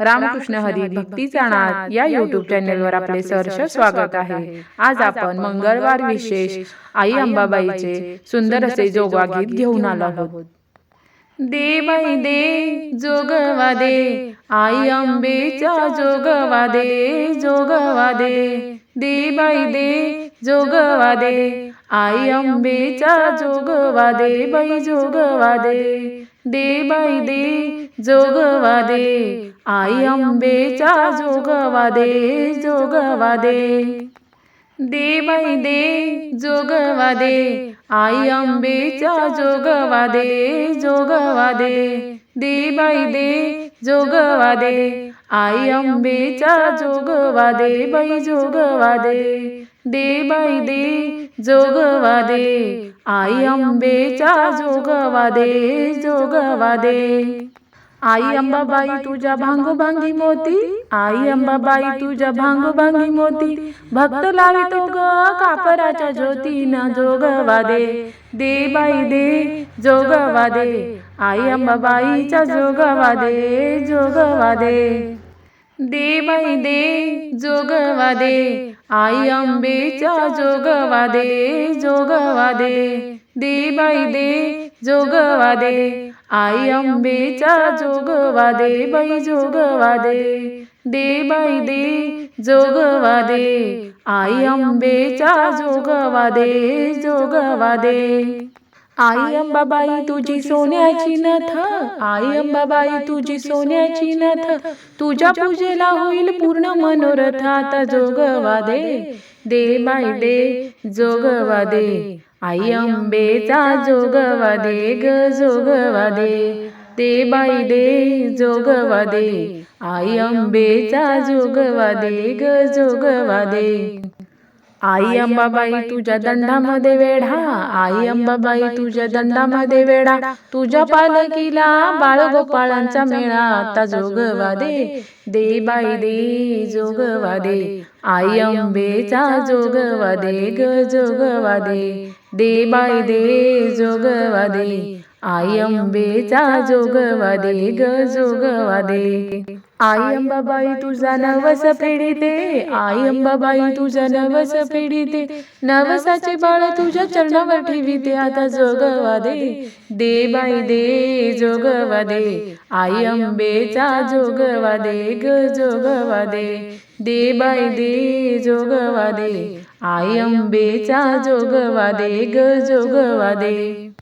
रामकृष्ण हरी भक्तीचा नाद या युट्यूब चॅनेलवर आपले सहर्ष स्वागत आहे. आज आपण मंगळवार विशेष आई अंबाबाईचे सुंदर असे जोगवा गीत घेऊन आलो आहोत. दे बाई दे जोगवा दे. आई अंबेच्या जोगवा दे जोगवा दे. दे. बाई दे जोगवा दे. आई अंबेचा जोगवा दे बाई जोगवा दे दे बाई दे जोगवा दे आई अंबेचा जोगवा दे जोगवा दे दे बाई दे जोगवा दे आई अंबेचा जोगवा दे जोगवा दे दे बाई दे जोगवा दे आई अंबेचा जोगवा दे बाई जोगवा दे दे बाई दे जोगवा दे आई अंबेचा जोगवा दे जोगवा दे आई अंबाबाई तुझ्या भांग भांगी मोती. आई अंबाबाई तुझ्या भांग भांगी मोती. भक्त लावितो ग कापराच्या ज्योतीनं जोगवा दे दे बाई दे जोगवा दे आई अंबाबाईच्या जोगवा दे जोगवा दे दे बाई दे जोगवा दे आई अंबेच्या जोगवा दे जोगवा दे दे बाई दे जोगवा दे. आई अंबेच्या जोगवा दे बाई जोगवा दे. दे. बाई दे जोगवा दे. आई अंबेच्या जोगवा दे जोगवा दे. आई अंबाबाई तुझी सोन्याची नथ. आई अंबाबाई तुझी सोन्याची नथ. तुझ्या पूजेला होईल पूर्ण मनोरथ. आता जोगवा दे. दे बाई दे जोगवा दे आई अंबेचा जोगवा दे ग जोगवा दे दे बाई दे जोगवा दे आई अंबेचा जोगवा दे ग जोगवा दे आई अंबाबाई तुझ्या दंडामध्ये वेढा. आई अंबाबाई तुझ्या दंडामध्ये वेढा. तुझ्या पालकीला बाळगोपाळांचा मेळा. आता जोगवा दे दे बाई दे जोगवा दे आई अंबेचा जोगवा दे ग जोगवा दे दे बाई दे जोगवा दे आई अंबेचा जोगवा दे ग जोगवा दे आई अंबाबाई तुझा नवस फेडीते आई अंबाबाई तुझा नवस फेडीते नवसाचे बाळ तुझ्या चरणावर ठेवीते. आता जोगवा दे. दे बाई दे जोगवा दे. आई अंबेचा जोगवा दे. ग जोगवा दे. दे बाई दे जोगवा दे. आई अंबेचा जोगवा दे. ग जोगवा दे.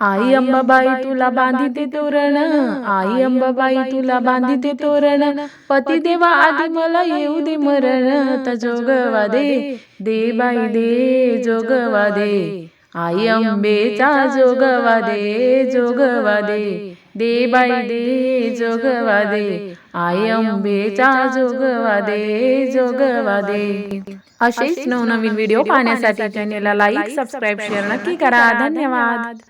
आई अंबाबाई तुला बांधिते तोरण आई अंबाबाई तुला बांधिते तोरण. पती देवा आधी मला येऊ दे मरण त जोगवा दे दे बाई दे जोगवा दे. आई अंबेचा जोगवा दे जोगवा दे दे बाई दे जोगवा दे. आई अंबेचा जोगवा दे जोगवा दे. असेच नवनवीन व्हिडिओ पाहण्यासाठी चॅनेलला लाईक सबस्क्राईब शेअर नक्की करा. धन्यवाद.